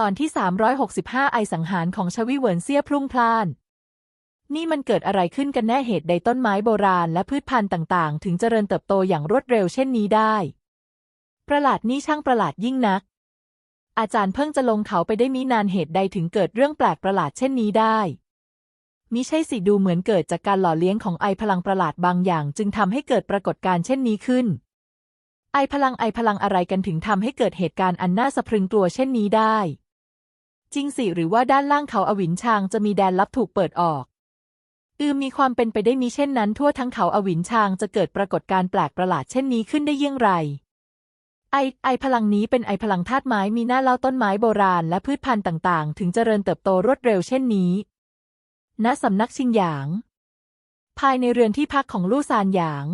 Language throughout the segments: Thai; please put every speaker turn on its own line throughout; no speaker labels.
ตอนที่ 365 ไอสังหารของชวิเวินเซียพรุ่งพล่าน นี่มันเกิดอะไรขึ้นกันแน่เหตุใดต้นไม้โบราณและพืชพันธุ์ต่างๆ ถึงเจริญเติบโตอย่างรวดเร็วเช่นนี้ได้ ประหลาดนี่ช่างประหลาดยิ่งนัก อาจารย์เพิ่งจะลงเขาไปได้มินานเหตุใดถึงเกิดเรื่องแปลกประหลาดเช่นนี้ได้มิใช่สิดูเหมือนเกิดจากการหล่อเลี้ยงของไอพลังประหลาดบางอย่าง จึงทำให้เกิดปรากฏการณ์เช่นนี้ขึ้น ไอพลังไอพลังอะไรกันถึงทำให้เกิดเหตุการณ์อันน่าสะพรึงกลัวเช่นนี้ได้ จริงสิหรือว่าด้านล่างเขาอวินชางจะมีแดนลับถูกเปิดออกอืมมีความเป็นไปได้มีเช่นนั้น ทั่วทั้งเขาอวินชางจะเกิดปรากฏการณ์แปลกประหลาดเช่นนี้ขึ้นได้เยี่ยงไร ไอไอพลังนี้เป็นไอพลังธาตุไม้มีหน้าเล่าต้นไม้โบราณและพืชพันธุ์ต่างๆ ถึงเจริญเติบโตรวดเร็วเช่นนี้ ณสำนักชิงหยาง ภายในเรือนที่พักของลู่ซานหยาง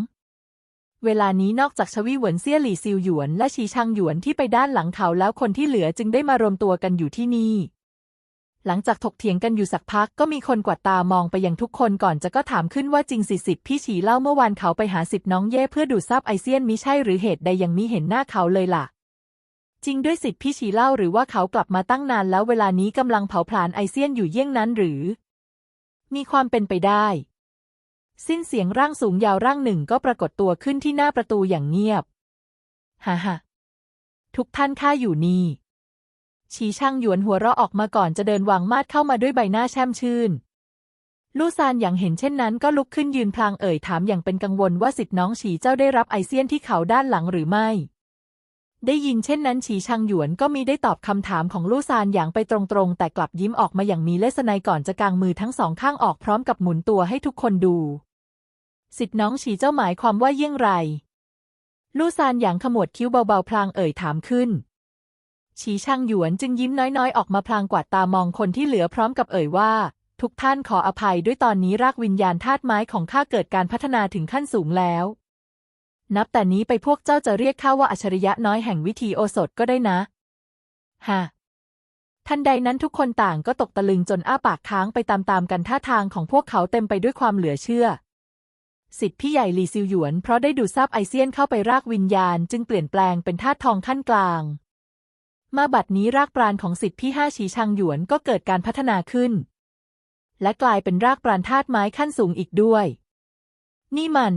เวลานี้นอกจากชวีหวนเซี่ยหลี่ซิวหยวน และชีชังหยวนที่ไปด้านหลังเขาแล้วคนที่เหลือจึงได้มารวมตัวกันอยู่ที่นี่ หลังจากถกเถียงกันอยู่สักพักก็มีคนกวาดตามองไปยังทุกคนก่อนจะก็ถามขึ้นว่าจริงสิสิทธิ์พี่ฉีเล่าเมื่อวานเขาไปหาสิทธิ์น้องเย่เพื่อดูดซับไอเซียนมิใช่หรือเหตุใดยังมิเห็นหน้าเขาเลยล่ะ จริงด้วยสิทธิ์พี่ฉีเล่าหรือว่าเขากลับมาตั้งนานแล้วเวลานี้กำลังเผาผลาญไอเซียนอยู่เยี่ยงนั้นหรือ มีความเป็นไปได้ สิ้นเสียงร่างสูงยาวร่างหนึ่งก็ปรากฏตัวขึ้นที่หน้าประตูอย่างเงียบ ฮ่าฮ่าทุกท่านข้าอยู่นี่ ชีช่างหยวนหัวเราะออกมาก่อนจะเดินวางมาดเข้ามาด้วยใบหน้าแช่มชื่น ลู่ซานอย่างเห็นเช่นนั้นก็ลุกขึ้นยืนพลางเอ่ยถามอย่างเป็นกังวลว่าสิทธิน้องฉีเจ้าได้รับไอเซียนที่เขาด้านหลังหรือไม่ ได้ยินเช่นนั้นฉีช่างหยวนก็มีได้ตอบคำถามของลู่ซานอย่างไปตรงๆ แต่กลับยิ้มออกมาอย่างมีเลสไนยก่อนจะกางมือทั้งสองข้างออกพร้อมกับหมุนตัวให้ทุกคนดู สิทธิน้องฉีเจ้าหมายความว่าเยี่ยงไร ลู่ซานอย่างขมวดคิ้วเบาๆ พลางเอ่ยถามขึ้น ฉีช่างหยวนจึงยิ้มน้อยๆ ออกมาพลางกวาดตามองคนที่เหลือพร้อมกับเอ่ยว่า ทุกท่านขออภัยด้วยตอนนี้รากวิญญาณธาตุไม้ของข้าเกิดการพัฒนาถึงขั้นสูงแล้ว นับแต่นี้ไปพวกเจ้าจะเรียกข้าว่าอัจฉริยะน้อยแห่งวิธีโอสถก็ได้นะฮะทันใดนั้นทุกคนต่างก็ตกตะลึงจนอ้าปากค้างไปตามๆกันท่าทางของพวกเขาเต็มไปด้วยความเหลือเชื่อ สิทธิพี่ใหญ่หลีซิวหยวนเพราะได้ดูดซับไอเซียนเข้าไปรากวิญญาณ จึงเปลี่ยนแปลงเป็นธาตุทองขั้นกลาง มาบัดนี้รากปราณของสิทธิพี่ห้าชีชังหยวนก็เกิดการพัฒนาขึ้น และกลายเป็นรากปราณธาตุไม้ขั้นสูงอีกด้วย นี่มัน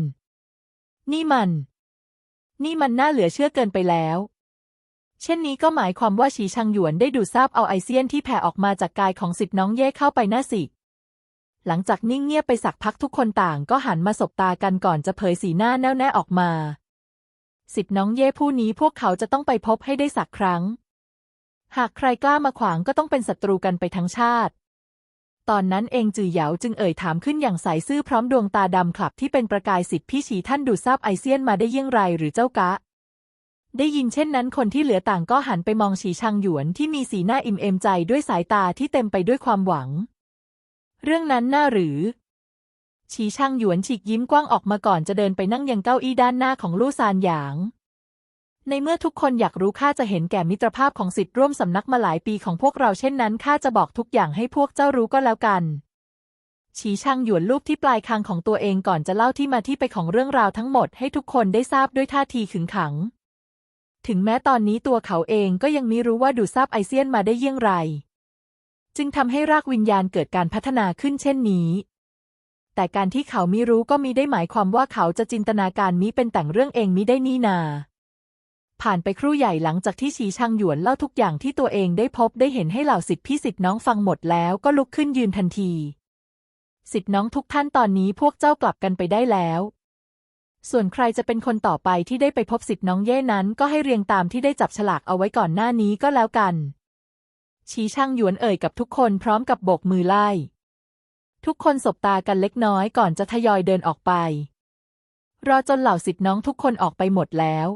นี่มัน นี่มันน่าเหลือเชื่อเกินไปแล้ว เช่นนี้ก็หมายความว่าชีชังหยวนได้ดูดซาบเอาไอเซียนที่แผ่ออกมาจากกายของสิทธิน้องเย่เข้าไปหน้าสิ หลังจากนิ่งเงียบไปสักพักทุกคนต่างก็หันมาสบตากันก่อนจะเผยสีหน้าแน่วแน่ออกมา สิทธิน้องเย่ผู้นี้พวกเขาจะต้องไปพบให้ได้สักครั้ง หากใครกล้ามาขวางก็ต้องเป็นศัตรูกันไปทั้งชาติ ตอนนั้นเองจือเหยาจึงเอ่ยถามขึ้นอย่างใสซื่อพร้อมดวงตาดำขลับที่เป็นประกายสิทธิพี่ฉีท่านดูดซาบไอเซียนมาได้เยี่ยงไรหรือเจ้ากะได้ยินเช่นนั้นคนที่เหลือต่างก็หันไปมองฉีชังหยวนที่มีสีหน้าอิ่มเอมใจด้วยสายตาที่เต็มไปด้วยความหวัง เรื่องนั้นน่าหรือฉีช่างหยวนฉีกยิ้มกว้างออกมาก่อนจะเดินไปนั่งยังเก้าอี้ด้านหน้าของลู่ซานหยาง ในเมื่อทุกคนอยากรู้ข้าจะเห็นแก่มิตรภาพของสิทธิ์ร่วมสำนักมาหลายปีของพวกเราเช่นนั้นข้าจะบอกทุกอย่างให้พวกเจ้ารู้ก็แล้วกันฉีช่างหยวนลูบที่ปลายคางของตัวเองก่อนจะเล่าที่มาที่ไปของเรื่องราวทั้งหมดให้ทุกคนได้ทราบด้วยท่าทีขึงขัง ถึงแม้ตอนนี้ตัวเขาเองก็ยังไม่รู้ว่าดูซาบไอเซียนมาได้เยี่ยงไร จึงทำให้รากวิญญาณเกิดการพัฒนาขึ้นเช่นนี้ แต่การที่เขามิรู้ก็มิได้หมายความว่าเขาจะจินตนาการมิเป็นแต่งเรื่องเองมิได้นี่นา ผ่านไปครู่ใหญ่หลังจากที่ชีช่างหยวนเล่าทุกอย่างที่ตัวเองได้พบได้เห็นให้เหล่าสิทธิพี่สิทธิน้องฟังหมดแล้วก็ลุกขึ้นยืนทันที สิทธิน้องทุกท่านตอนนี้พวกเจ้ากลับกันไปได้แล้ว ส่วนใครจะเป็นคนต่อไปที่ได้ไปพบสิทธิน้องเย่นั้น ก็ให้เรียงตามที่ได้จับฉลากเอาไว้ก่อนหน้านี้ก็แล้วกัน ชีช่างหยวนเอ่ยกับทุกคนพร้อมกับโบกมือไล่ ทุกคนสบตากันเล็กน้อยก่อนจะทยอยเดินออกไป รอจนเหล่าสิทธิน้องทุกคนออกไปหมดแล้ว